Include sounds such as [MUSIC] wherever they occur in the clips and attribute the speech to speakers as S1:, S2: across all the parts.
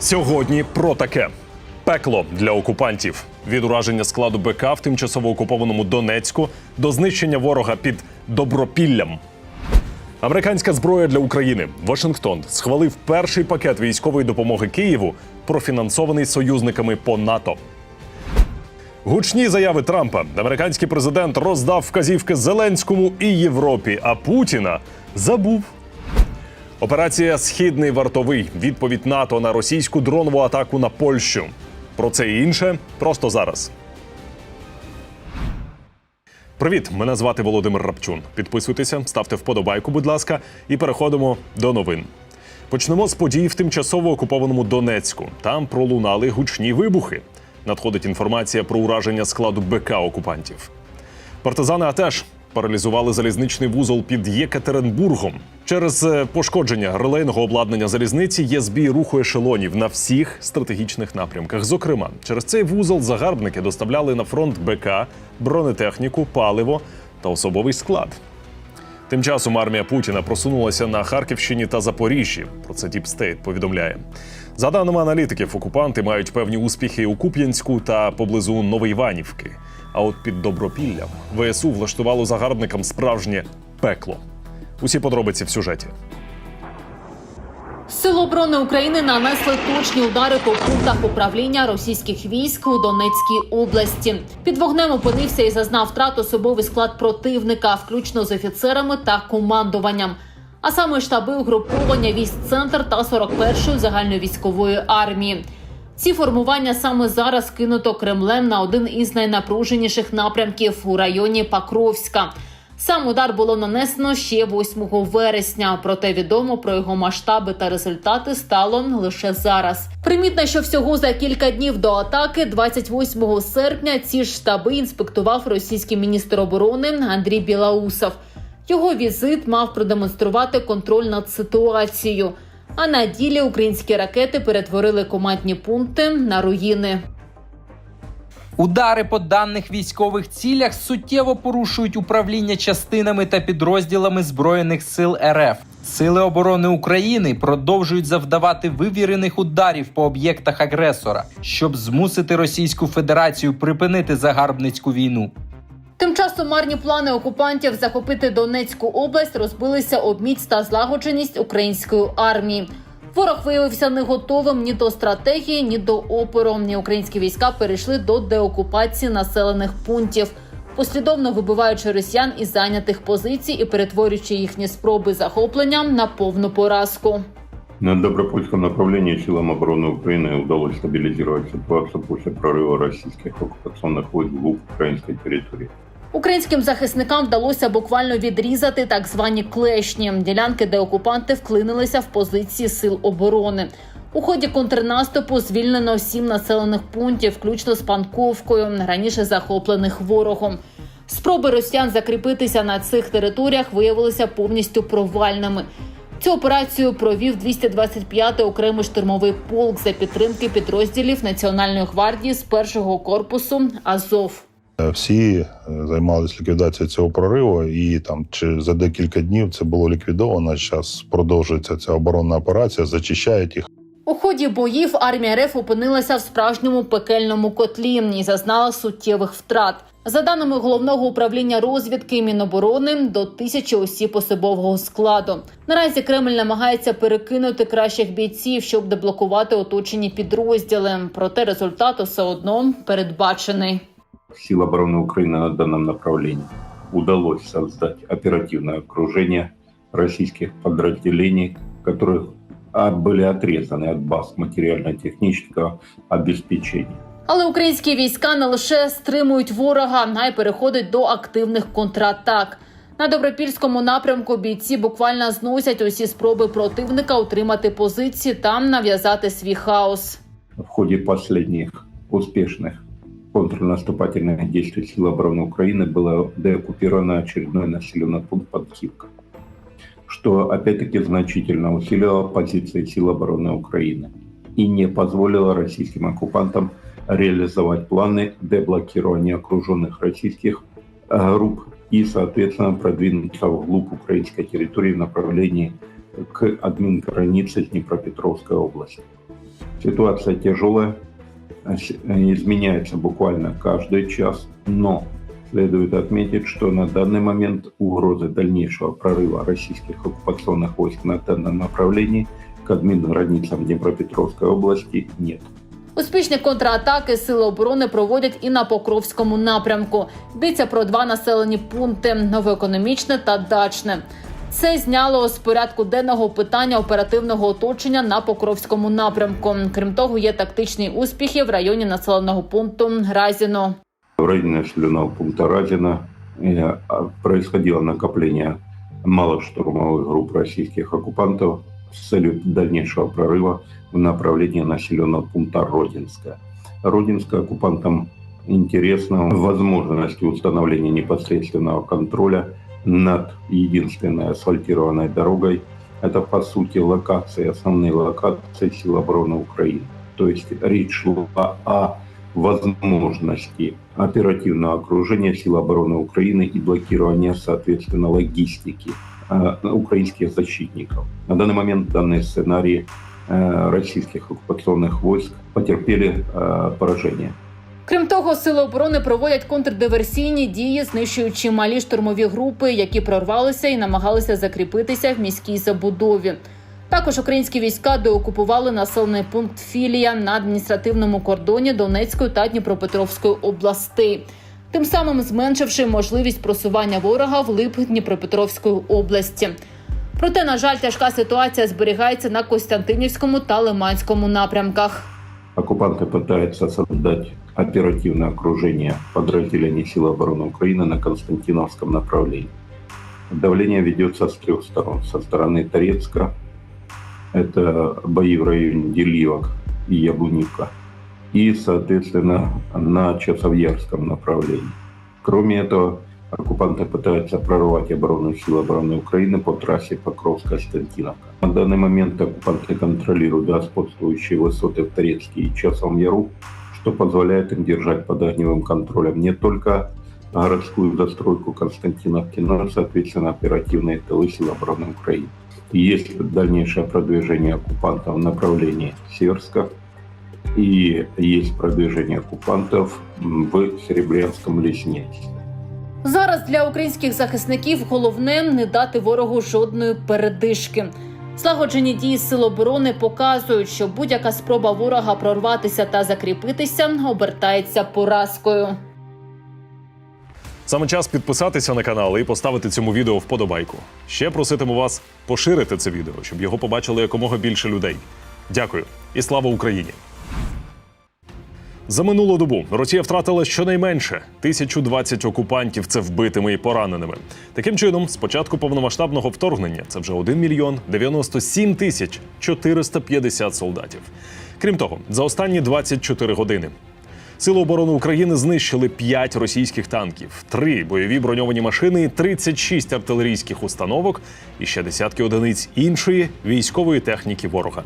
S1: Сьогодні про таке пекло для окупантів від ураження складу БК в тимчасово окупованому Донецьку до знищення ворога під Добропіллям. Американська зброя для України. Вашингтон схвалив перший пакет військової допомоги Києву, профінансований союзниками по НАТО. Гучні заяви Трампа. Американський президент роздав вказівки Зеленському і Європі, а Путіна забув. Операція Східний вартовий. Відповідь НАТО на російську дронову атаку на Польщу. Про це і інше просто зараз. Привіт, мене звати Володимир Рапчун. Підписуйтеся, ставте вподобайку, будь ласка, і переходимо до новин. Почнемо з подій в тимчасово окупованому Донецьку. Там пролунали гучні вибухи. Надходить інформація про ураження складу БК окупантів. Партизани АТЕШ паралізували залізничний вузол під Єкатеринбургом. Через е, пошкодження релейного обладнання залізниці є збій руху ешелонів на всіх стратегічних напрямках. Зокрема, через цей вузол загарбники доставляли на фронт БК, бронетехніку, паливо та особовий склад. Тим часом армія Путіна просунулася на Харківщині та Запоріжжі. Про це State повідомляє. За даними аналітиків, окупанти мають певні успіхи у Куп'янську та поблизу Новоіванівки. А от під Добропіллям ВСУ влаштувало загарбникам справжнє пекло. Усі подробиці в сюжеті.
S2: Сили оборони України нанесли точні удари по пунктах управління російських військ у Донецькій області. Під вогнем опинився і зазнав втрат особовий склад противника, включно з офіцерами та командуванням. А саме штаби угруповання військ центр та 41-ї загальновійськової армії. Ці формування саме зараз кинуто Кремлем на один із найнапруженіших напрямків у районі Покровська. Сам удар було нанесено ще 8 вересня, проте відомо про його масштаби та результати стало лише зараз. Примітно, що всього за кілька днів до атаки, 28 серпня, ці ж штаби інспектував російський міністр оборони Андрій Білаусов. Його візит мав продемонструвати контроль над ситуацією. А на ділі українські ракети перетворили командні пункти на руїни.
S3: Удари по даних військових цілях суттєво порушують управління частинами та підрозділами збройних сил РФ. Сили оборони України продовжують завдавати вивірених ударів по об'єктах агресора, щоб змусити Російську Федерацію припинити загарбницьку війну.
S2: Тим часом марні плани окупантів захопити Донецьку область розбилися об міць та злагодженість української армії. Ворог виявився не готовим ні до стратегії, ні до опору. Ні українські війська перейшли до деокупації населених пунктів, послідовно вибиваючи росіян із зайнятих позицій і перетворюючи їхні спроби захоплення на повну поразку.
S4: На Добропольском направлении силам обороны Украины удалось стабилизировать ситуацию после прорыва российских оккупационных войск вглубь украинской территории.
S2: Українським захисникам вдалося буквально відрізати так звані клешні ділянки, де окупанти вклинилися в позиції сил оборони. У ході контрнаступу звільнено сім населених пунктів, включно з Панковкою, раніше захоплених ворогом. Спроби росіян закріпитися на цих територіях виявилися повністю провальними. Цю операцію провів 225-й окремий штурмовий полк за підтримки підрозділів Національної гвардії з першого корпусу Азов.
S5: Всі е, займалися ліквідацією цього прориву, і там чи за декілька днів це було ліквідовано. Зараз продовжується ця оборонна операція, зачищають їх.
S2: У ході боїв армія РФ опинилася в справжньому пекельному котлі і зазнала суттєвих втрат. За даними головного управління розвідки Міноборони, до тисячі осіб особового складу. Наразі Кремль намагається перекинути кращих бійців, щоб деблокувати оточені підрозділи. Проте результат все одно передбачений.
S4: Сил обороны Украины на данном направлении удалось создать оперативное окружение российских подразделений, которые а, были отрезаны от баз материально-технического обеспечения.
S2: Але українські війська не лише стримують ворога, а й переходять до активних контратак. На добропільському напрямку бійці буквально зносять усі спроби противника утримати позиції та нав'язати свій хаос.
S4: В ходе последних успешных контрнаступательных действий сил обороны Украины было деоккупировано очередной населенный пункт Подхивка, что опять-таки значительно усилило позиции сил обороны Украины и не позволило российским оккупантам реализовать планы деблокирования окруженных российских э, групп и, соответственно, продвинуться вглубь украинской территории в направлении к админгранице Днепропетровской области. Ситуация тяжелая, изменяется буквально каждый час, но следует отметить, что на данный момент угрозы дальнейшего прорыва российских оккупационных войск на данном направлении к админграницам Днепропетровской области нет.
S2: Успішні контратаки сили оборони проводять і на Покровському напрямку. Йдеться про два населені пункти новоекономічне та дачне. Це зняло з порядку денного питання оперативного оточення на Покровському напрямку. Крім того, є тактичні успіхи в районі населеного пункту Разіно.
S4: В районе населенного пункта Разина э, а, происходило накопление малых штурмовых групп российских оккупантов с целью дальнейшего прорыва в направлении населенного пункта Родинская. Родинская оккупантам интересна возможность установления непосредственного контроля над единственной асфальтированной дорогой. Это, по сути, локации, основные локации сил обороны Украины. То есть речь шла о возможности оперативного окружения сил обороны Украины и блокирования, соответственно, логистики э, украинских защитников. На данный момент данные сценарии э, российских оккупационных войск потерпели э, поражение.
S2: Крім того, сили оборони проводять контрдиверсійні дії, знищуючи малі штурмові групи, які прорвалися і намагалися закріпитися в міській забудові. Також українські війська деокупували населений пункт Філія на адміністративному кордоні Донецької та Дніпропетровської областей, тим самим зменшивши можливість просування ворога в лип Дніпропетровської області. Проте, на жаль, тяжка ситуація зберігається на Костянтинівському та Лиманському напрямках.
S4: Оккупанты пытаются создать оперативное окружение подразделений сил обороны Украины на Константиновском направлении. Давление ведется с трех сторон. Со стороны Торецка, это бои в районе Деливок и Яблонивка, и, соответственно, на Часовьярском направлении. Кроме этого, оккупанты пытаются прорвать оборону сил обороны Украины по трассе Покровск-Константиновка. На данный момент оккупанты контролируют господствующие высоты в Торецке и Часовом что позволяет им держать под огневым контролем не только городскую застройку Константиновки, но и, соответственно, оперативные тылы сил обороны Украины. Есть дальнейшее продвижение оккупантов в направлении Северска, и есть продвижение оккупантов м, в Серебрянском лесничестве.
S2: Зараз для українських захисників головне не дати ворогу жодної передишки. Злагоджені дії сил оборони показують, що будь-яка спроба ворога прорватися та закріпитися обертається поразкою.
S1: Саме час підписатися на канал і поставити цьому відео вподобайку. Ще проситиму вас поширити це відео, щоб його побачили якомога більше людей. Дякую і слава Україні! За минулу добу Росія втратила щонайменше 1020 окупантів. Це вбитими і пораненими. Таким чином, з початку повномасштабного вторгнення це вже 1 мільйон 97 тисяч 450 солдатів. Крім того, за останні 24 години Сили оборони України знищили 5 російських танків, 3 бойові броньовані машини, 36 артилерійських установок і ще десятки одиниць іншої військової техніки ворога.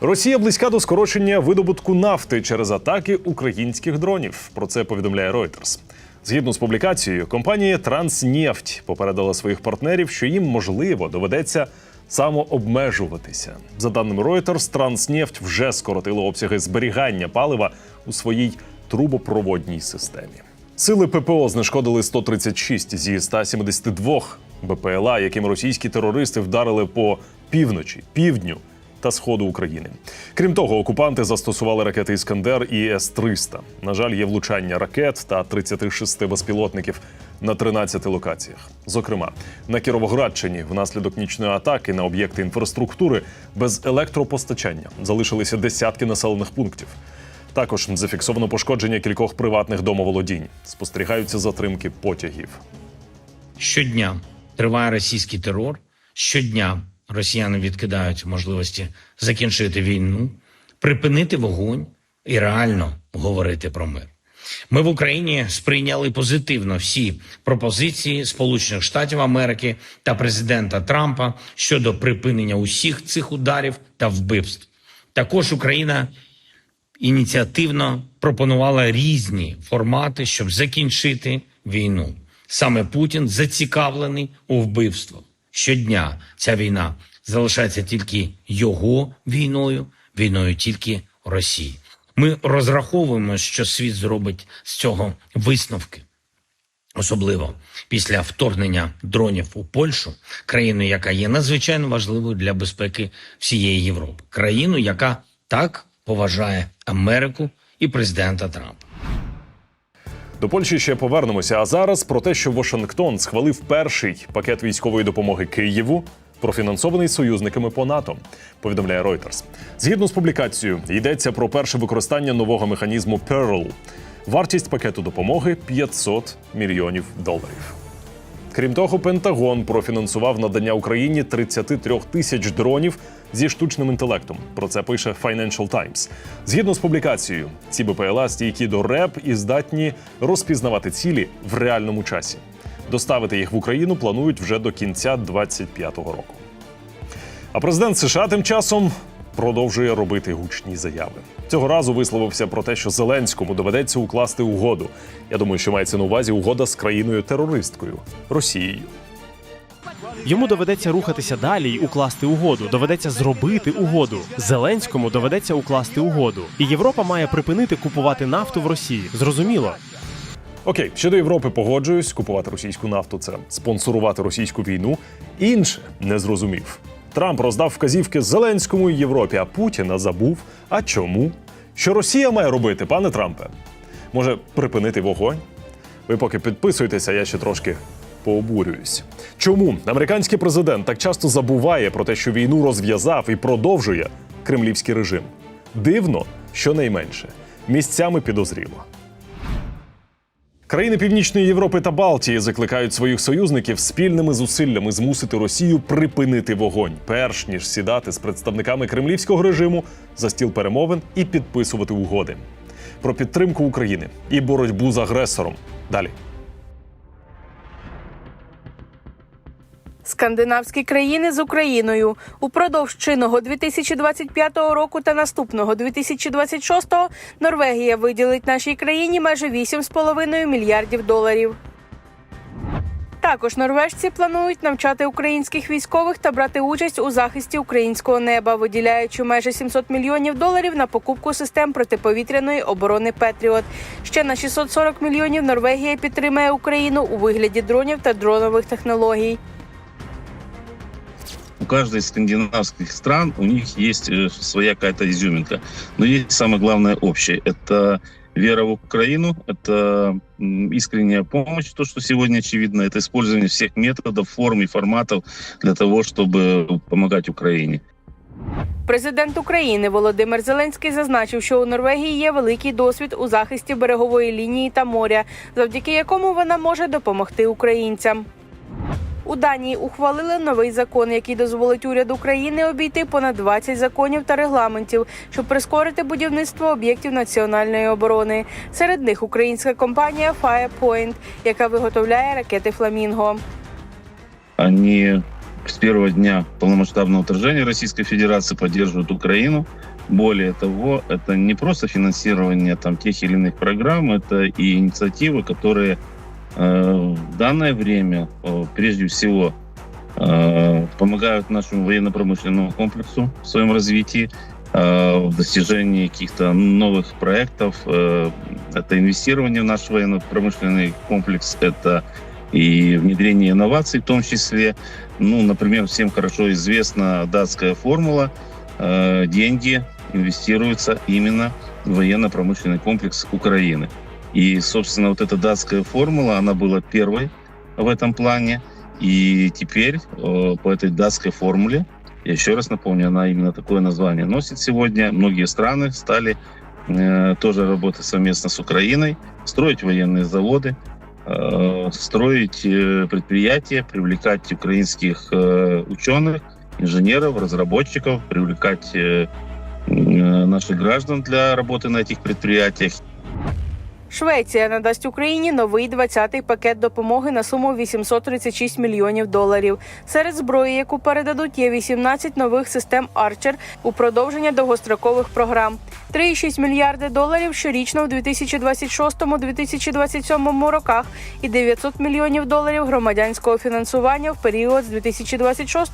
S1: Росія близька до скорочення видобутку нафти через атаки українських дронів. Про це повідомляє Reuters. Згідно з публікацією, компанія Транснефть попередила своїх партнерів, що їм можливо доведеться самообмежуватися. За даними Reuters, Транснефть вже скоротило обсяги зберігання палива у своїй трубопроводній системі. Сили ППО знешкодили 136 зі 172 БПЛА, яким російські терористи вдарили по півночі, півдню та сходу України. Крім того, окупанти застосували ракети Іскандер і С-300. На жаль, є влучання ракет та 36 безпілотників на 13 локаціях. Зокрема, на Кіровоградщині внаслідок нічної атаки на об'єкти інфраструктури без електропостачання залишилися десятки населених пунктів. Також зафіксовано пошкодження кількох приватних домоволодінь. Спостерігаються затримки потягів.
S6: Щодня триває російський терор. Щодня росіяни відкидають можливості закінчити війну, припинити вогонь і реально говорити про мир. Ми в Україні сприйняли позитивно всі пропозиції Сполучених Штатів Америки та президента Трампа щодо припинення усіх цих ударів та вбивств. Також Україна ініціативно пропонувала різні формати, щоб закінчити війну. Саме Путін зацікавлений у вбивствах. Щодня ця війна залишається тільки його війною, війною тільки Росії. Ми розраховуємо, що світ зробить з цього висновки. Особливо після вторгнення дронів у Польщу, країну, яка є надзвичайно важливою для безпеки всієї Європи, країну, яка так поважає Америку і президента Трампа.
S1: До Польщі ще повернемося. А зараз про те, що Вашингтон схвалив перший пакет військової допомоги Києву, профінансований союзниками по НАТО. Повідомляє Reuters. Згідно з публікацією, йдеться про перше використання нового механізму Pearl. Вартість пакету допомоги 500 мільйонів доларів. Крім того, Пентагон профінансував надання Україні 33 тисяч дронів зі штучним інтелектом. Про це пише Financial Times. Згідно з публікацією, ці БПЛА стійкі до РЕП і здатні розпізнавати цілі в реальному часі. Доставити їх в Україну планують вже до кінця 2025 року. А президент США тим часом продовжує робити гучні заяви. Цього разу висловився про те, що Зеленському доведеться укласти угоду. Я думаю, що мається на увазі угода з країною терористкою Росією.
S7: Йому доведеться рухатися далі і укласти угоду. Доведеться зробити угоду. Зеленському доведеться укласти угоду. І Європа має припинити купувати нафту в Росії. Зрозуміло.
S1: Окей, щодо Європи погоджуюсь, купувати російську нафту це спонсорувати російську війну. Інше не зрозумів. Трамп роздав вказівки Зеленському Європі, а Путіна забув. А чому? Що Росія має робити, пане Трампе? Може, припинити вогонь? Ви поки підписуєтеся, я ще трошки пообурююсь. Чому американський президент так часто забуває про те, що війну розв'язав і продовжує кремлівський режим? Дивно, щонайменше, місцями підозріло. Країни Північної Європи та Балтії закликають своїх союзників спільними зусиллями змусити Росію припинити вогонь, перш ніж сідати з представниками кремлівського режиму за стіл перемовин і підписувати угоди про підтримку України і боротьбу з агресором. Далі.
S8: Скандинавські країни з Україною упродовж чинного 2025 року та наступного 2026 Норвегія виділить нашій країні майже 8,5 мільярдів доларів. Також норвежці планують навчати українських військових та брати участь у захисті українського неба, виділяючи майже 700 мільйонів доларів на покупку систем протиповітряної оборони Петріот. Ще на 640 мільйонів Норвегія підтримає Україну у вигляді дронів та дронових технологій
S9: у каждой из скандинавских стран у них есть э, своя какая-то изюминка. Но есть самое главное общее. Это вера в Украину, это м, искренняя помощь, то, что сегодня очевидно, это использование всех методов, форм и форматов для того, чтобы помогать Украине.
S8: Президент України Володимир Зеленський зазначив, що у Норвегії є великий досвід у захисті берегової лінії та моря, завдяки якому вона може допомогти українцям. У Данії ухвалили новий закон, який дозволить уряду України обійти понад 20 законів та регламентів, щоб прискорити будівництво об'єктів національної оборони. Серед них українська компанія Firepoint, яка виготовляє ракети Фламінго.
S9: Они с первого дня полномасштабного вторжения Российской Федерации поддерживают Украину. Более того, это не просто финансирование там, тех или иных программ, это и инициативы, которые э, в данное время, э, прежде всего, э, помогают нашему военно-промышленному комплексу в своем развитии, э, в достижении каких-то новых проектов. Э, это инвестирование в наш военно-промышленный комплекс, это и внедрение инноваций в том числе. Ну, например, всем хорошо известна датская формула. Э, Деньги инвестируются именно в военно-промышленный комплекс Украины. И, собственно, вот эта датская формула, она была первой в этом плане. И теперь э, по этой датской формуле, я еще раз напомню, она именно такое название носит сегодня. Многие страны стали э, тоже работать совместно с Украиной, строить военные заводы, э, строить э, предприятия, привлекать украинских э, ученых, инженеров, разработчиков, привлекать э, наших граждан для работы на этих предприятиях.
S8: Швеція надасть Україні новий 20-й пакет допомоги на суму 836 мільйонів доларів. Серед зброї, яку передадуть, є 18 нових систем Арчер у продовження довгострокових програм. 3,6 мільярди доларів щорічно в 2026-2027 роках і 900 мільйонів доларів громадянського фінансування в період з 2026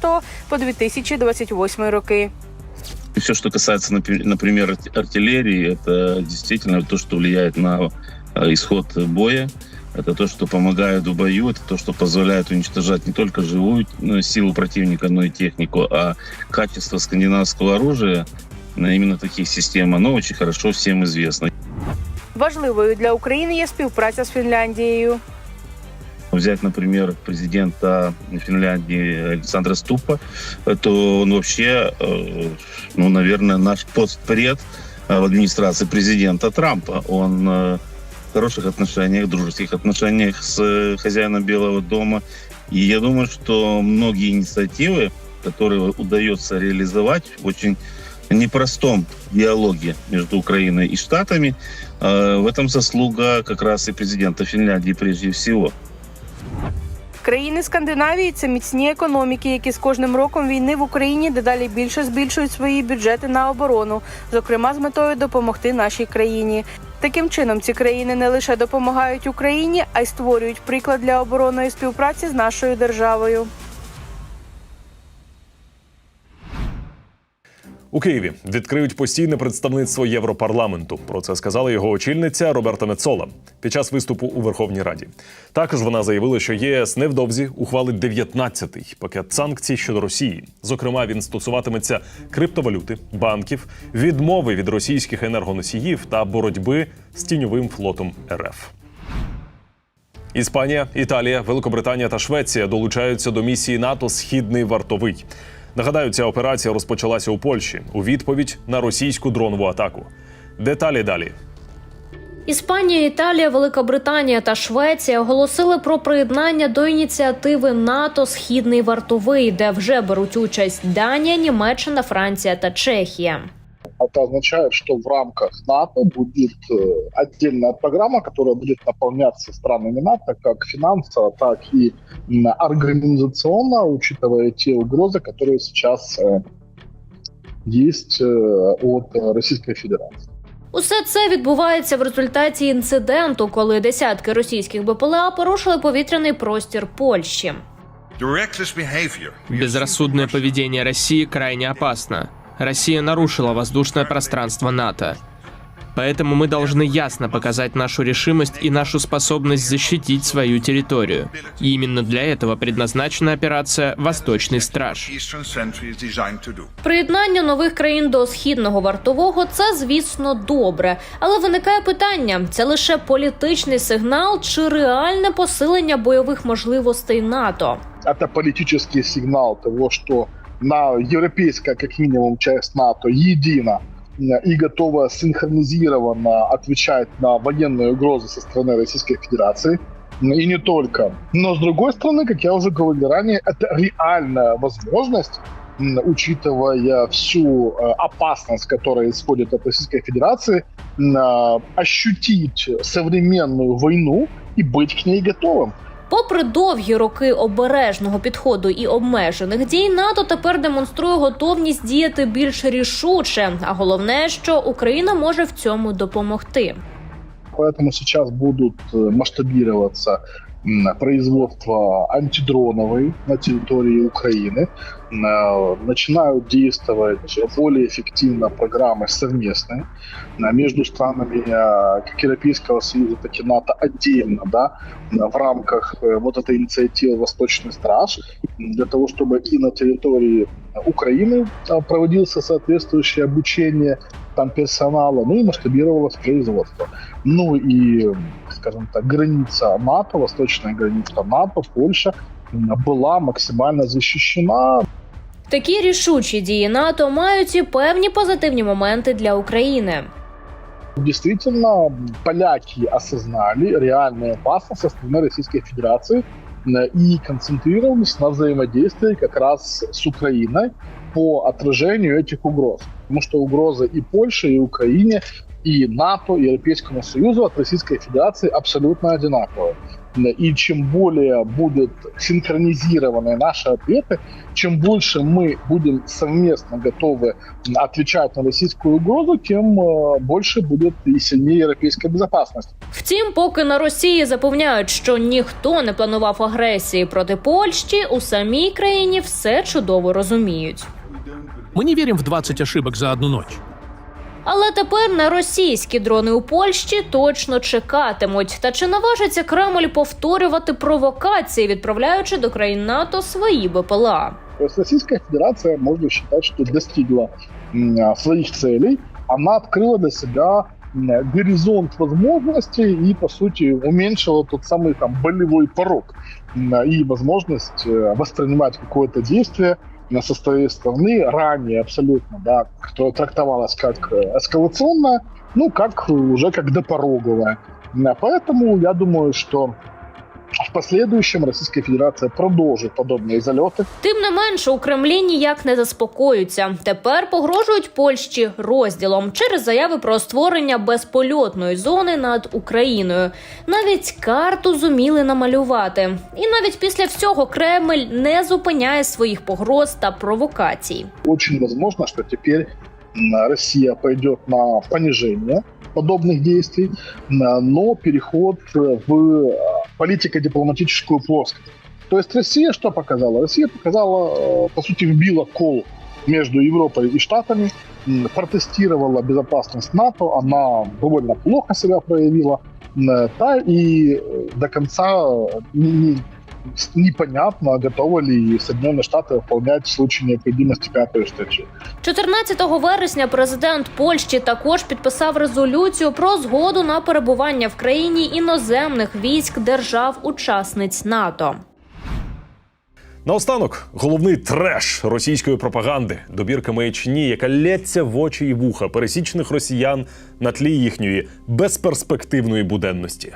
S8: по 2028 роки
S9: И все, что касается, напи- например, арт- артиллерии, это действительно то, что влияет на э, исход боя. Это то, что помогает в бою, это то, что позволяет уничтожать не только живую э, силу противника, но и технику, а качество скандинавского оружия, э, именно таких систем, оно очень хорошо всем известно.
S8: Важливою для України є співпраця з Фінляндією.
S9: Взять, например, президента Финляндии Александра Ступа, то он вообще, э, ну, наверное, наш постпред э, в администрации президента Трампа. Он э, в хороших отношениях, дружеских отношениях с хозяином Белого дома. И я думаю, что многие инициативы, которые удается реализовать очень непростом диалоге между Украиной и Штатами, в этом заслуга как раз и президента Финляндии прежде всего.
S8: Країни Скандинавії це міцні економіки, які з кожним роком війни в Україні дедалі більше збільшують свої бюджети на оборону, зокрема з метою допомогти нашій країні. Таким чином, ці країни не лише допомагають Україні, а й створюють приклад для оборонної співпраці з нашою державою.
S1: У Києві відкриють постійне представництво Європарламенту. Про це сказала його очільниця Роберта Мецола під час виступу у Верховній Раді. Також вона заявила, що ЄС невдовзі ухвалить 19-й пакет санкцій щодо Росії. Зокрема, він стосуватиметься криптовалюти, банків, відмови від російських енергоносіїв та боротьби з тіньовим флотом РФ. Іспанія, Італія, Великобританія та Швеція долучаються до місії НАТО Східний вартовий. Нагадаю, ця операція розпочалася у Польщі у відповідь на російську дронову атаку. Деталі далі.
S10: Іспанія, Італія, Велика Британія та Швеція оголосили про приєднання до ініціативи НАТО Східний вартовий, де вже беруть участь Данія, Німеччина, Франція та Чехія.
S11: Это означает, что в рамках НАТО будет э, отдельная программа, которая будет наполняться странами НАТО как финансово, так и м, организационно, учитывая те угрозы, которые сейчас э, есть э, от э, Российской Федерации.
S10: Усе це відбувається в результаті інциденту, коли десятки російських БПЛА порушили повітряний простір Польщі.
S12: Безрассудное поведение России крайне опасно. Россия нарушила воздушное пространство НАТО. Поэтому мы должны ясно показать нашу решимость и нашу способность защитить свою территорию. И именно для этого предназначена операция «Восточный страж».
S10: Приєднання нових країн до східного вартового це, звісно, добре. Але виникає питання: це лише політичний сигнал чи реальне посилення бойових можливостей НАТО?
S11: Это политический сигнал того, что на европейская, как минимум, часть НАТО едина э, и готова синхронизированно отвечать на военные угрозы со стороны Российской Федерации. И не только. Но с другой стороны, как я уже говорил ранее, это реальная возможность учитывая всю э, опасность, которая исходит от Российской Федерации, э, ощутить современную войну и быть к ней готовым.
S10: Попри довгі роки обережного підходу і обмежених дій, НАТО тепер демонструє готовність діяти більш рішуче. А головне, що Україна може в цьому допомогти.
S11: Поэтому сейчас будут э, масштабироваться производство антидроновой на территории Украины. Э, Начинают действовать более эффективно программы совместные между странами э, как Европейского Союза, так и НАТО отдельно, да, в рамках вот этой инициативы «Восточный страж», для того, чтобы и на территории Украины проводился соответствующее обучение там персонала, ну и масштабировалось производство. Ну и, скажем так, граница НАТО, восточная граница НАТО, Польша, м, была максимально защищена.
S10: Такі рішучі дії НАТО мають і певні позитивні моменти для України.
S11: Действительно, поляки осознали реальную опасность со стороны Российской Федерации м, и концентрировались на взаимодействии как раз с Украиной, по отражению этих угроз. Потому что угроза и Польше, и Украине, и НАТО, и Европейскому Союзу от Российской Федерации абсолютно одинаковые. И чем более будут синхронизированы наши ответы, чем больше мы будем совместно готовы отвечать на российскую угрозу, тем э, больше будет и сильнее европейская безопасность.
S10: Втім, поки на Росії запевняють, що ніхто не планував агресії проти Польщі, у самій країні все чудово розуміють.
S13: Мы не верим в 20 ошибок за одну ночь.
S10: Але тепер на російські дрони у Польщі точно чекатимуть. Та чи наважиться Кремль повторювати провокації, відправляючи до країн НАТО свої БПЛА?
S11: То есть Российская Федерация, можно считать, что достигла м, а, своих целей. Она открыла для себя м, горизонт возможностей и, по сути, уменьшила тот самый там болевой порог м, и возможность э, воспринимать какое-то действие на со своей стороны ранее абсолютно, да, которое трактовалось как э, эскалационное, ну, как уже как допороговое. М, Поэтому я думаю, что в последующем Российская Федерация продолжит подобные залеты,
S10: Тим не менше, у Кремлі ніяк не заспокоюються. Тепер погрожують Польщі розділом через заяви про створення безпольотної зони над Україною. Навіть карту зуміли намалювати. І навіть після всього Кремль не зупиняє своїх погроз та провокацій.
S11: очень возможно, что теперь м, Россия пойдет на понижение подобных действий, но переход э, в э, политико-дипломатическую плоскость. То есть Россия что показала? Россия показала, э, по сути, вбила кол между Европой и Штатами, протестировала безопасность НАТО, она довольно плохо себя проявила, да, и до конца непонятно, готовы ли Соединенные Штаты выполнять в случае необходимости пятую статью.
S10: 14 вересня президент Польщі також підписав резолюцію про згоду на перебування в країні іноземних військ держав-учасниць НАТО.
S1: Наостанок, головний треш російської пропаганди, добірка маячні, яка лється в очі і вуха пересічних росіян на тлі їхньої безперспективної буденності.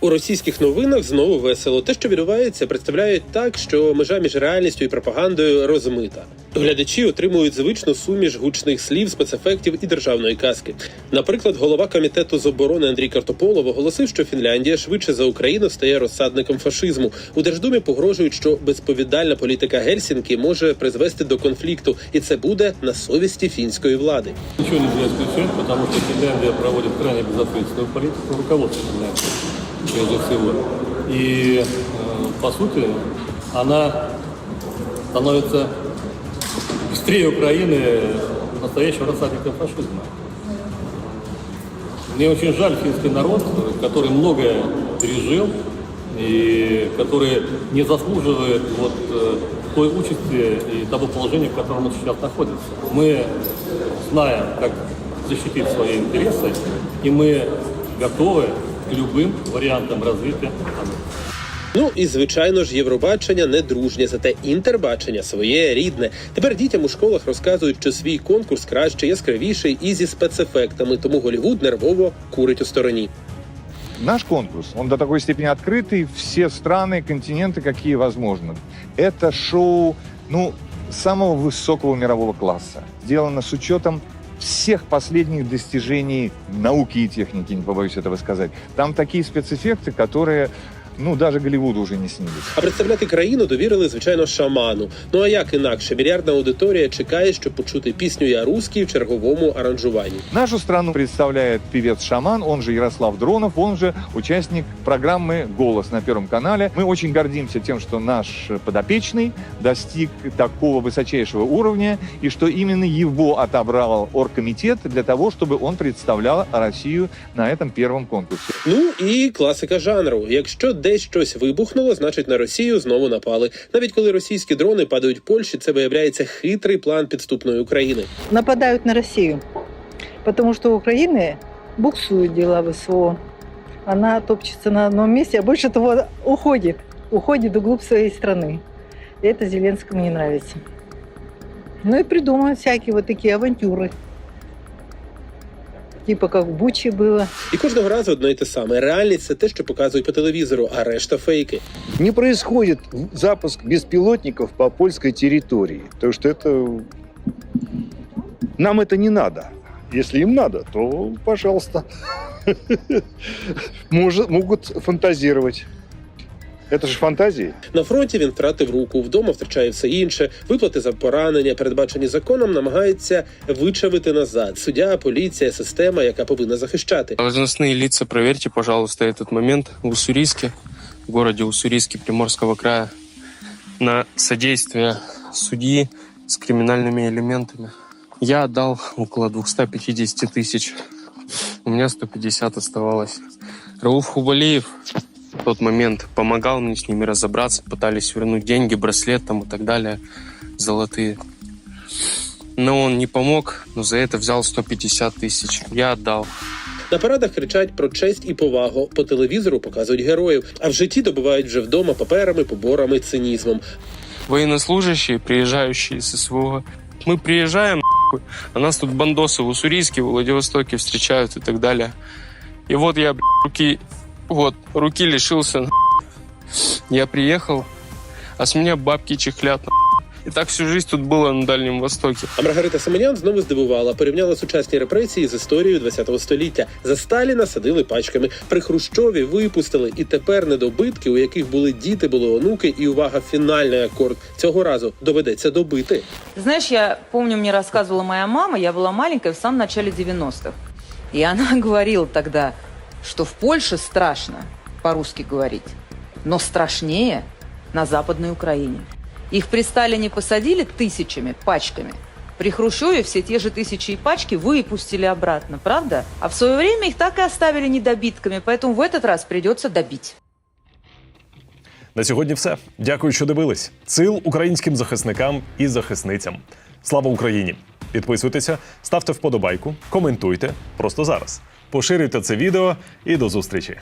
S14: У російських новинах знову весело. Те, що відбувається, представляють так, що межа між реальністю і пропагандою розмита. Глядачі отримують звичну суміш гучних слів, спецефектів і державної казки. Наприклад, голова комітету з оборони Андрій Картополов оголосив, що Фінляндія швидше за Україну стає розсадником фашизму. У Держдумі погрожують, що безповідальна політика Гельсінкі може призвести до конфлікту, і це буде на совісті фінської влади.
S15: Ничего нельзя исключать, потому что Финляндия проводит крайне безответственную политику руководства Финляндии, прежде. И, э, по сути, она становится быстрее Украины настоящим рассадником фашизма. Мне очень жаль финский народ, который многое пережил и который не заслуживает вот э, той участи и того положения, в котором он сейчас находится. Мы знаем, как защитить свои интересы, и мы готовы к любым вариантам развития страны.
S14: Ну і звичайно ж, Євробачення не дружнє, зате інтербачення своє рідне. Тепер дітям у школах розказують, що свій конкурс краще, яскравіший і зі спецефектами, тому Голівуд нервово курить у стороні.
S16: Наш конкурс, он до такой степени открытый, все страны, континенты, какие возможно. Это шоу, ну, самого высокого мирового класса. Сделано с учетом всех последних достижений науки и техники, не побоюсь этого сказать. Там такие спецэффекты, которые, ну, даже Голливуду уже не снились.
S14: А представляти країну довірили, звичайно, шаману. Ну а як інакше, мільярдна аудиторія чекає, щоб почути пісню Я русський в черговому аранжуванні.
S16: Нашу страну представляет певец-шаман, он же Ярослав Дронов, он же участник программы «Голос» на Первом канале. Мы очень гордимся тем, что наш подопечный достиг такого высочайшего уровня, и что именно его отобрал оргкомитет для того, чтобы он представлял Россию на этом первом конкурсе.
S14: Ну і класика жанру. Якщо десь щось вибухнуло, значить на Росію знову напали. Навіть коли російські дрони падають в Польщі, це виявляється хитрий план підступної України.
S17: нападают на Россию, потому что у Украины буксуют дела ВСО. Она топчется на одном месте, а больше того уходит, уходит вглубь своей страны. И это Зеленскому не нравится. Ну и придумывают всякие вот такие авантюры. типа как в Буче было.
S14: І кожного разу одне й те саме. Реальність це те, що показують по телевізору, а решта фейки.
S18: Не происходит запуск беспилотников по польской территории, потому что это нам это не надо. Если им надо, то пожалуйста. [LAUGHS] Может, могут фантазировать. Это же фантазии.
S14: На фронті він втратив руку, вдома втрачає все інше. Виплати за поранення, передбачені законом, намагаються вичавити назад. Суддя, поліція, система, яка повинна захищати.
S19: Должностные лица, проверьте, пожалуйста, этот момент в Уссурийске, в городе Уссурийске Приморского края, на содействие судьи с криминальными элементами. Я отдал около 250 тысяч. У меня 150 оставалось. Рауф Хубалиев в тот момент помогал мне с ними разобраться, пытались вернуть деньги, браслет там и так далее, золотые. Но он не помог, но за это взял 150 тысяч. Я отдал.
S14: На парадах кричать про честь і повагу. По телевізору показують героїв, а в житті добувають вже вдома паперами, поборами, цинізмом.
S19: военнослужащие, приезжающие с СВО. Мы приезжаем, нахуй, а нас тут бандосы в Уссурийске, в Владивостоке встречают и так далее. И вот я, блядь, руки, вот, руки лишился. нахуй. Я приехал, а с меня бабки чехлят. нахуй. И так всю жизнь тут было на Дальнем Востоке.
S14: А Маргарита Семенян знову здивувала, порівняла сучасні репресії з історією ХХ століття. За Сталіна садили пачками. При Хрущові випустили, і тепер недобитки, у яких були діти, були онуки, і увага, фінальний акорд цього разу доведеться добити.
S20: Знаешь, я помню, мне рассказывала моя мама, я была маленькая в самом начале 90-х. И она говорила тогда, что в Польше страшно по-русски говорить, но страшнее на Западной Украине. Их при Сталине посадили тысячами, пачками. При Хрущеве все те же тысячи и пачки выпустили обратно, правда? А в свое время их так и оставили недобитками, поэтому в этот раз придется добить.
S1: На сьогодні все. Дякую, що дивились. Сил українським захисникам і захисницям. Слава Україні! Підписуйтеся, ставте вподобайку, коментуйте просто зараз. Поширюйте це відео і до зустрічі.